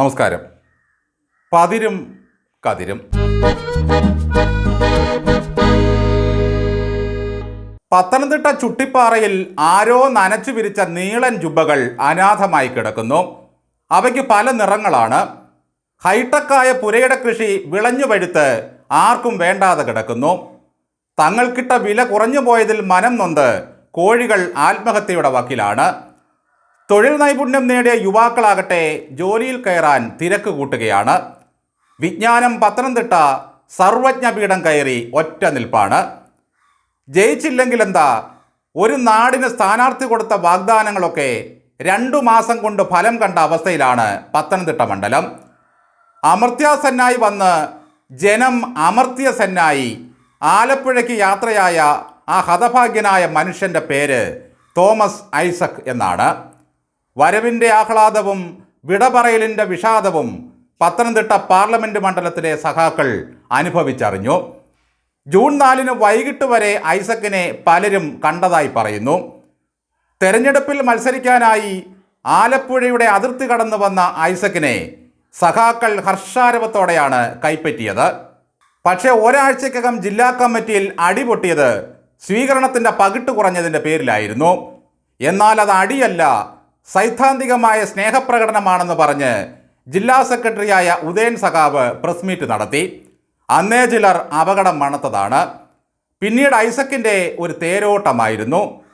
നമസ്കാരം. പതിരും കതിരും. പത്തനംതിട്ട ചുട്ടിപ്പാറയിൽ ആരോ നനച്ചു വിരിച്ച നീളൻ ജുബകൾ അനാഥമായി കിടക്കുന്നു. അവയ്ക്ക് പല നിറങ്ങളാണ്. ഹൈടെക്കായ പുരയുടെ കൃഷി വിളഞ്ഞു പഴുത്ത് ആർക്കും വേണ്ടാതെ കിടക്കുന്നു. തങ്ങൾക്കിട്ട വില കുറഞ്ഞു പോയതിൽ മനം നൊന്ത് കോഴികൾ ആത്മഹത്യയുടെ വക്കിലാണ്. തൊഴിൽ നൈപുണ്യം നേടിയ യുവാക്കളാകട്ടെ ജോലിയിൽ കയറാൻ തിരക്ക് കൂട്ടുകയാണ്. വിജ്ഞാനം പത്തനംതിട്ട സർവജ്ഞപീഠം കയറി ഒറ്റ നിൽപ്പാണ്. ജയിച്ചില്ലെങ്കിൽ എന്താ ഒരു നാടിന് സ്ഥാനാർത്ഥി കൊടുത്ത വാഗ്ദാനങ്ങളൊക്കെ രണ്ടു മാസം കൊണ്ട് ഫലം കണ്ട അവസ്ഥയിലാണ് പത്തനംതിട്ട മണ്ഡലം. അമർത്യാസന്നായി വന്ന് ജനം അമർത്യസന്നായി ആലപ്പുഴയ്ക്ക് യാത്രയായ ആ ഹതഭാഗ്യനായ മനുഷ്യന്റെ പേര് തോമസ് ഐസക് എന്നാണ്. വരവിന്റെ ആഹ്ലാദവും വിടപറയലിന്റെ വിഷാദവും പത്തനംതിട്ട പാർലമെന്റ് മണ്ഡലത്തിലെ സഖാക്കൾ അനുഭവിച്ചറിഞ്ഞു. ജൂൺ നാലിന് വൈകിട്ട് വരെ ഐസക്കിനെ പലരും കണ്ടതായി പറയുന്നു. തെരഞ്ഞെടുപ്പിൽ മത്സരിക്കാനായി ആലപ്പുഴയുടെ അതിർത്തി കടന്നു വന്ന ഐസക്കിനെ സഖാക്കൾ ഹർഷാരവത്തോടെയാണ് കൈപ്പറ്റിയത്. പക്ഷേ ഒരാഴ്ചക്കകം ജില്ലാ കമ്മിറ്റിയിൽ അടിപൊട്ടിയത് സ്വീകരണത്തിന്റെ പകിട്ട് കുറഞ്ഞതിന്റെ പേരിലായിരുന്നു. എന്നാൽ അത് അടിയല്ല സൈദ്ധാന്തികമായ സ്നേഹപ്രകടനമാണെന്ന് പറഞ്ഞ് ജില്ലാ സെക്രട്ടറിയായ ഉദയൻ സഖാവ് പ്രസ് മീറ്റ് നടത്തി. അന്നേ ചിലർ അപകടം മണത്തതാണ്. പിന്നീട് ഐസക്കിന്റെ ഒരു തേരോട്ടമായിരുന്നു.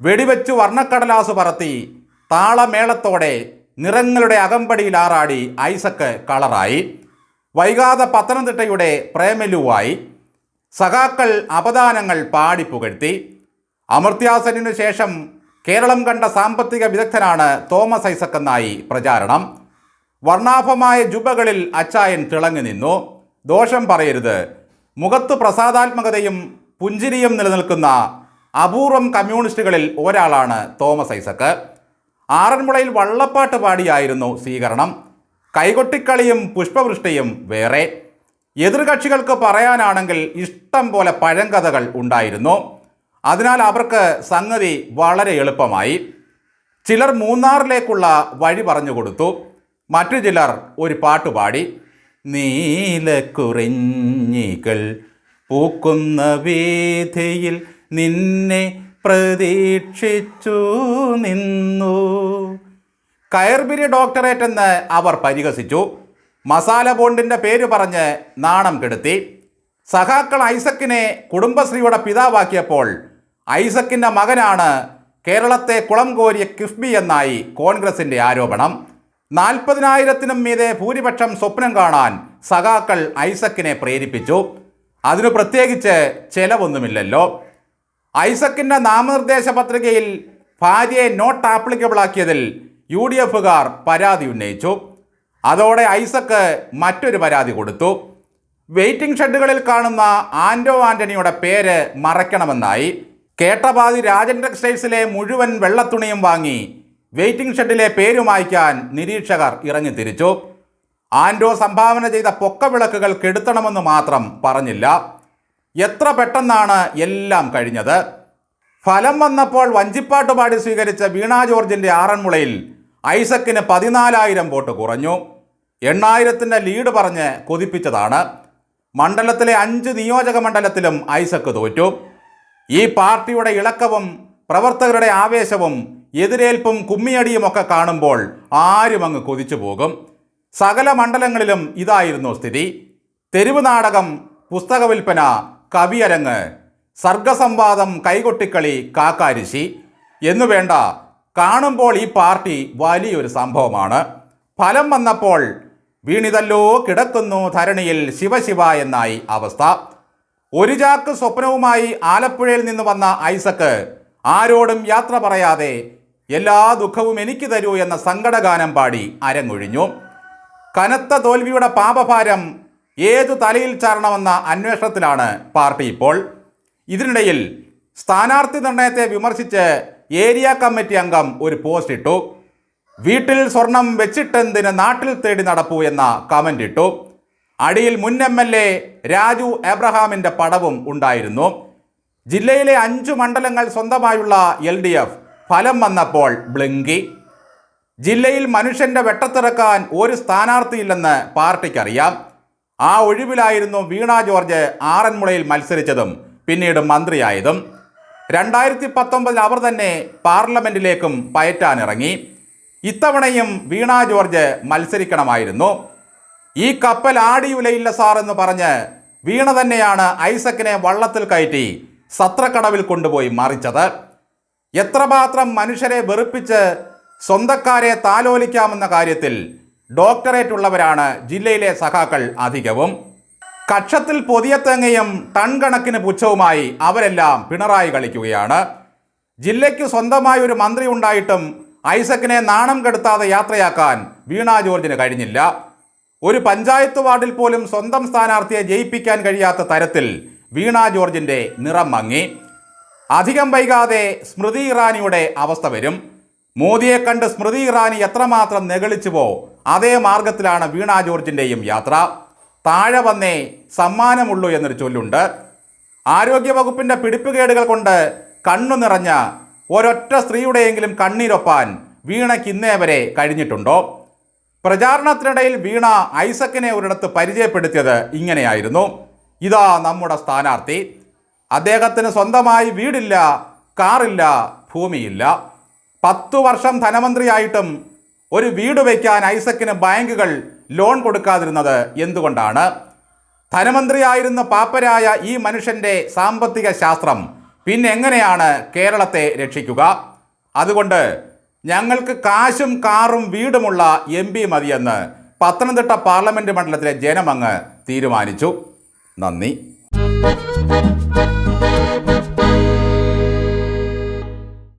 വെടിവെച്ചു വർണക്കടലാസ് പറത്തി താളമേളത്തോടെ നിറങ്ങളുടെ അകമ്പടിയിൽ ആറാടി ഐസക്ക് കളറായി. വൈകാതെ പത്തനംതിട്ടയുടെ പ്രേമലുവായി. സഖാക്കൾ അപദാനങ്ങൾ പാടിപ്പുകഴ്ത്തി അമർത്യാസനു ശേഷം കേരളം കണ്ട സാമ്പത്തിക വിദഗ്ധനാണ് തോമസ് ഐസക് എന്നായി പ്രചാരണം. വർണാഭമായ ജുബകളിൽ അച്ചായൻ തിളങ്ങി നിന്നു. ദോഷം പറയരുത്. മുഖത്ത് പ്രസാദാത്മകതയും പുഞ്ചിരിയും നിലനിൽക്കുന്ന അപൂർവം കമ്മ്യൂണിസ്റ്റുകളിൽ ഒരാളാണ് തോമസ് ഐസക്. ആറന്മുളയിൽ വള്ളപ്പാട്ട് പാടിയായിരുന്നു സ്വീകരണം. കൈകൊട്ടിക്കളിയും പുഷ്പവൃഷ്ടിയും വേറെ. എതിർകക്ഷികൾക്ക് പറയാനാണെങ്കിൽ ഇഷ്ടം പോലെ പഴങ്കഥകൾ ഉണ്ടായിരുന്നു. അതിനാൽ അവർക്ക് സംഗതി വളരെ എളുപ്പമായി. ചിലർ മൂന്നാറിലേക്കുള്ള വഴി പറഞ്ഞു കൊടുത്തു. മറ്റു ചിലർ ഒരു പാട്ടുപാടി നീലക്കുറിഞ്ഞികൾ പൂക്കുന്ന വീഥിയിൽ നിന്നെ പ്രതീക്ഷിച്ചു നിന്നു. കയർബിരി ഡോക്ടറേറ്റ് എന്ന് അവർ പരിഹസിച്ചു. മസാല ബോണ്ടിന്റെ പേര് പറഞ്ഞ് നാണം കെടുത്തി. സഹാക്കൾ ഐസക്കിനെ കുടുംബശ്രീയുടെ പിതാവാക്കിയപ്പോൾ ഐസക്കിന്റെ മകനാണ് കേരളത്തെ കുളം കോരിയ കിഫ്ബി എന്നായി കോൺഗ്രസിന്റെ ആരോപണം. നാൽപ്പതിനായിരത്തിനും മീതെ ഭൂരിപക്ഷം സ്വപ്നം കാണാൻ സഖാക്കൾ ഐസക്കിനെ പ്രേരിപ്പിച്ചു. അതിനു പ്രത്യേകിച്ച് ചെലവൊന്നുമില്ലല്ലോ. ഐസക്കിന്റെ നാമനിർദ്ദേശ പത്രികയിൽ ഭാര്യയെ നോട്ട് ആപ്ലിക്കബിളാക്കിയതിൽ യു ഡി എഫുകാർ പരാതി ഉന്നയിച്ചു. അതോടെ ഐസക്ക് മറ്റൊരു പരാതി കൊടുത്തു. വെയിറ്റിംഗ് ഷെഡുകളിൽ കാണുന്ന ആൻഡോ ആന്റണിയുടെ പേര് മറയ്ക്കണമെന്നായി. കേട്ടപാതി രാജൻ ടെക്സ്റ്റൈൽസിലെ മുഴുവൻ വെള്ളത്തുണിയും വാങ്ങി വെയിറ്റിംഗ് ഷെഡിലെ പേര് മായ്ക്കാൻ നിരീക്ഷകർ ഇറങ്ങിത്തിരിച്ചു ആൻഡോ സംഭാവന ചെയ്ത പൊക്കവിളക്കുകൾ കെടുത്തണമെന്ന് മാത്രം പറഞ്ഞില്ല. എത്ര പെട്ടെന്നാണ് എല്ലാം കഴിഞ്ഞത്? ഫലം വന്നപ്പോൾ വഞ്ചിപ്പാട്ട് പാടി സ്വീകരിച്ച വീണ ജോർജിന്റെ ആറന്മുളയിൽ ഐസക്കിന് പതിനാലായിരം വോട്ട് കുറഞ്ഞു. എണ്ണായിരത്തിന്റെ ലീഡ് പറഞ്ഞ് കൊതിപ്പിച്ചതാണ്. മണ്ഡലത്തിലെ അഞ്ച് നിയോജക മണ്ഡലത്തിലും ഐസക്ക് തോറ്റു. ഈ പാർട്ടിയുടെ ഇളക്കവും പ്രവർത്തകരുടെ ആവേശവും എതിരേൽപ്പും കുമ്മിയടിയുമൊക്കെ കാണുമ്പോൾ ആരും അങ്ങ് കൊതിച്ചു പോകും. സകല മണ്ഡലങ്ങളിലും ഇതായിരുന്നു സ്ഥിതി. തെരുവ് നാടകം പുസ്തക വിൽപ്പന കവിയരങ്ങ് സർഗസംവാദം കൈകൊട്ടിക്കളി കാക്കാരിശി എന്നുവേണ്ട കാണുമ്പോൾ ഈ പാർട്ടി വലിയൊരു സംഭവമാണ്. ഫലം വന്നപ്പോൾ വീണിതല്ലോ കിടക്കുന്നു ധരണിയിൽ ശിവശിവ എന്നായി അവസ്ഥ. ഒരു ചാക്ക് സ്വപ്നവുമായി ആലപ്പുഴയിൽ നിന്ന് വന്ന ഐസക്ക് ആരോടും യാത്ര പറയാതെ എല്ലാ ദുഃഖവും എനിക്ക് തരൂ എന്ന സങ്കടഗാനം പാടി അരങ്ങൊഴിഞ്ഞു. കനത്ത തോൽവിയുടെ പാപഭാരം ഏതു തലയിൽ ചാരണമെന്ന അന്വേഷണത്തിലാണ് പാർട്ടി ഇപ്പോൾ. ഇതിനിടയിൽ സ്ഥാനാർത്ഥി നിർണയത്തെ വിമർശിച്ച് ഏരിയ കമ്മിറ്റി അംഗം ഒരു പോസ്റ്റ് ഇട്ടു. വീട്ടിൽ സ്വർണം വെച്ചിട്ടെന്തിന് നാട്ടിൽ തേടി നടപ്പൂ എന്ന കമന്റ് ഇട്ടു. അടിയിൽ മുൻ എം എൽ എ രാജു എബ്രഹാമിന്റെ പടവും ഉണ്ടായിരുന്നു. ജില്ലയിലെ അഞ്ചു മണ്ഡലങ്ങൾ സ്വന്തമായുള്ള എൽ ഡി എഫ് ഫലം വന്നപ്പോൾ ബ്ലിങ്കി. ജില്ലയിൽ മനുഷ്യന്റെ വെട്ടത്തിറക്കാൻ ഒരു സ്ഥാനാർത്ഥിയില്ലെന്ന് പാർട്ടിക്കറിയാം. ആ ഒഴിവിലായിരുന്നു വീണ ജോർജ് ആറന്മുളയിൽ മത്സരിച്ചതും പിന്നീട് മന്ത്രിയായതും. രണ്ടായിരത്തി പത്തൊമ്പതിൽ അവർ തന്നെ പാർലമെന്റിലേക്കും പയറ്റാനിറങ്ങി. ഇത്തവണയും വീണ ജോർജ് മത്സരിക്കണമായിരുന്നു. ഈ കപ്പൽ ആടിയുലയില്ല സാർ എന്ന് പറഞ്ഞ് വീണ തന്നെയാണ് ഐസക്കിനെ വള്ളത്തിൽ കയറ്റി സത്രക്കടവിൽ കൊണ്ടുപോയി മറിച്ചത്. എത്രമാത്രം മനുഷ്യരെ വെറുപ്പിച്ച് സ്വന്തക്കാരെ താലോലിക്കാമെന്ന കാര്യത്തിൽ ഡോക്ടറേറ്റ് ഉള്ളവരാണ് ജില്ലയിലെ സഖാക്കൾ അധികവും. കക്ഷത്തിൽ പൊതിയ ടൺ കണക്കിന് പുച്ഛവുമായി അവരെല്ലാം പിണറായി കളിക്കുകയാണ്. ജില്ലയ്ക്ക് സ്വന്തമായി ഒരു മന്ത്രി ഉണ്ടായിട്ടും ഐസക്കിനെ നാണം കെടുത്താതെ യാത്രയാക്കാൻ വീണാ ജോർജിന് കഴിഞ്ഞില്ല. ഒരു പഞ്ചായത്ത് വാർഡിൽ പോലും സ്വന്തം സ്ഥാനാർത്ഥിയെ ജയിപ്പിക്കാൻ കഴിയാത്ത തരത്തിൽ വീണ ജോർജിന്റെ നിറം മങ്ങി. അധികം വൈകാതെ സ്മൃതി ഇറാനിയുടെ അവസ്ഥ വരും. മോദിയെ കണ്ട് സ്മൃതി ഇറാനി എത്രമാത്രം നെഗളിച്ചുവോ അതേ മാർഗത്തിലാണ് വീണ ജോർജിന്റെയും യാത്ര. താഴെ വന്നേ സമ്മാനമുള്ളൂ എന്നൊരു ചൊല്ലുണ്ട്. ആരോഗ്യവകുപ്പിന്റെ പിടിപ്പുകേടുകൾ കൊണ്ട് കണ്ണു നിറഞ്ഞ ഒരൊറ്റ സ്ത്രീയുടെയെങ്കിലും കണ്ണീരൊപ്പാൻ വീണയ്ക്ക് ഇന്നേ വരെ കഴിഞ്ഞിട്ടുണ്ടോ? പ്രചാരണത്തിനിടയിൽ വീണ ഐസക്കിനെ ഒരിടത്ത് പരിചയപ്പെടുത്തിയത് ഇങ്ങനെയായിരുന്നു. ഇതാ നമ്മുടെ സ്ഥാനാർത്ഥി. അദ്ദേഹത്തിന് സ്വന്തമായി വീടില്ല കാറില്ല ഭൂമിയില്ല. പത്തു വർഷം ധനമന്ത്രിയായിട്ടും ഒരു വീട് വയ്ക്കാൻ ഐസക്കിന് ബാങ്കുകൾ ലോൺ കൊടുക്കാതിരുന്നത് എന്തുകൊണ്ടാണ്? ധനമന്ത്രിയായിരുന്ന പാപ്പരായ ഈ മനുഷ്യന്റെ സാമ്പത്തിക ശാസ്ത്രം പിന്നെ എങ്ങനെയാണ് കേരളത്തെ രക്ഷിക്കുക? അതുകൊണ്ട് ഞങ്ങൾക്ക് കാശും കാറും വീടുമുള്ള എം പി മതിയെന്ന് പത്തനംതിട്ട പാർലമെന്റ് മണ്ഡലത്തിലെ ജനമങ്ങ് തീരുമാനിച്ചു. നന്ദി.